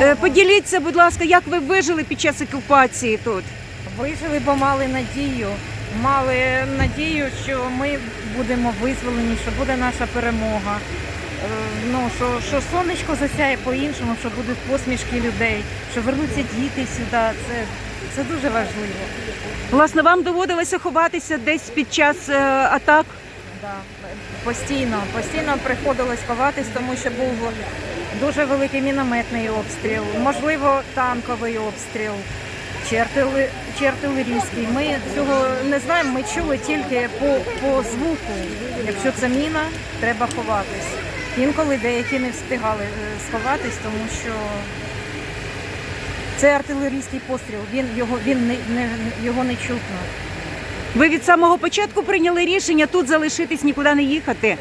Е, Поділіться, будь ласка, як ви вижили під час окупації тут? Вижили, бо мали надію. Мали надію, що ми будемо визволені, що буде наша перемога. Е, Ну, що, що сонечко засяє по-іншому, що будуть посмішки людей, що вернуться діти сюди. Це, це дуже важливо. Власне, вам доводилося ховатися десь під час е, атак? Да. Постійно, постійно приходилось ховатись, тому що був дуже великий мінометний обстріл, можливо, танковий обстріл, чи, артилерійський. Ми цього не знаємо, ми чули тільки по, по звуку. Якщо це міна, треба ховатись. Інколи деякі не встигали е, сховатись, тому що це артилерійський постріл, він його він не, не його не чутно. Ви від самого початку прийняли рішення тут залишитись, нікуди не їхати.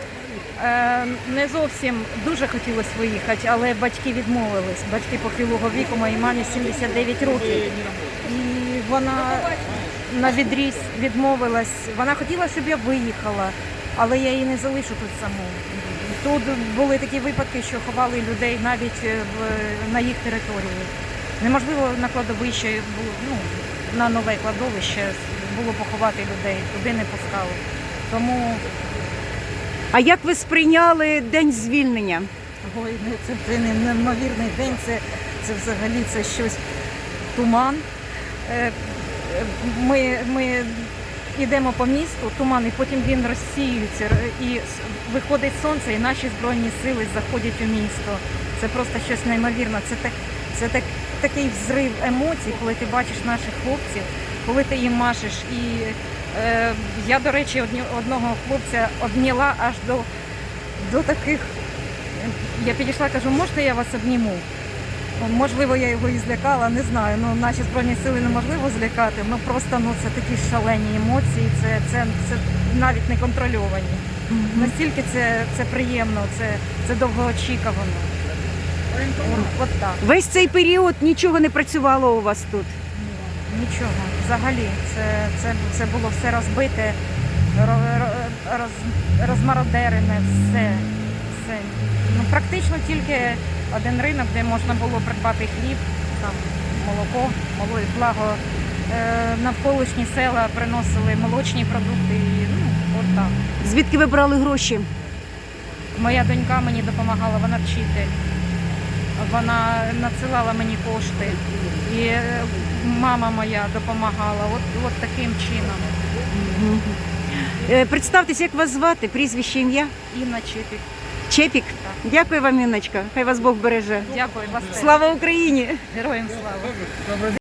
Е, Не зовсім дуже хотілося виїхати, але батьки відмовились. Батьки похилого віку, моїй мамі 79 років. І вона на відріз відмовилась. Вона хотіла, щоб я виїхала, але я її не залишу тут саму. Тут були такі випадки, що ховали людей навіть е, в, на їх території. Неможливо на кладовище ну, на нове кладовище було поховати людей, туди не пускали. Тому А як ви сприйняли день звільнення? Ой, ну це, це неймовірний день, це, це взагалі це щось туман. Е, Ми, ми йдемо по місту, туман, і потім він розсіюється, і виходить сонце, і наші збройні сили заходять у місто. Це просто щось неймовірне. Це, так, це так, такий взрив емоцій, коли ти бачиш наших хлопців, коли ти їм машеш. І я, до речі, одного хлопця обняла аж до, до таких я підійшла, кажу, можете я вас обніму? Можливо, я його і злякала, не знаю. Ну, наші збройні сили неможливо злякати. Ну просто ну це такі шалені емоції, це, це, це навіть не контрольовані. Настільки це, це приємно, це, це довгоочікувано. От, от так. Весь цей період нічого не працювало у вас тут. Нічого. Взагалі, це, це, це було все розбите, ро- ро- роз, розмародерене, все. все. Ну, практично тільки один ринок, де можна було придбати хліб, там, молоко, моло, благо е, навколишні села приносили молочні продукти. І, ну, от так. Звідки ви брали гроші? Моя донька мені допомагала, вона вчитель. Вона надсилала мені кошти. І е, мама моя допомагала. От, от таким чином. Е, Представтесь, як вас звати, прізвище ім'я? Інна Чепік. Чепік. Дякую вам, Інночка. Хай вас Бог береже. Дякую, вас теж. Слава Україні! Героям слава.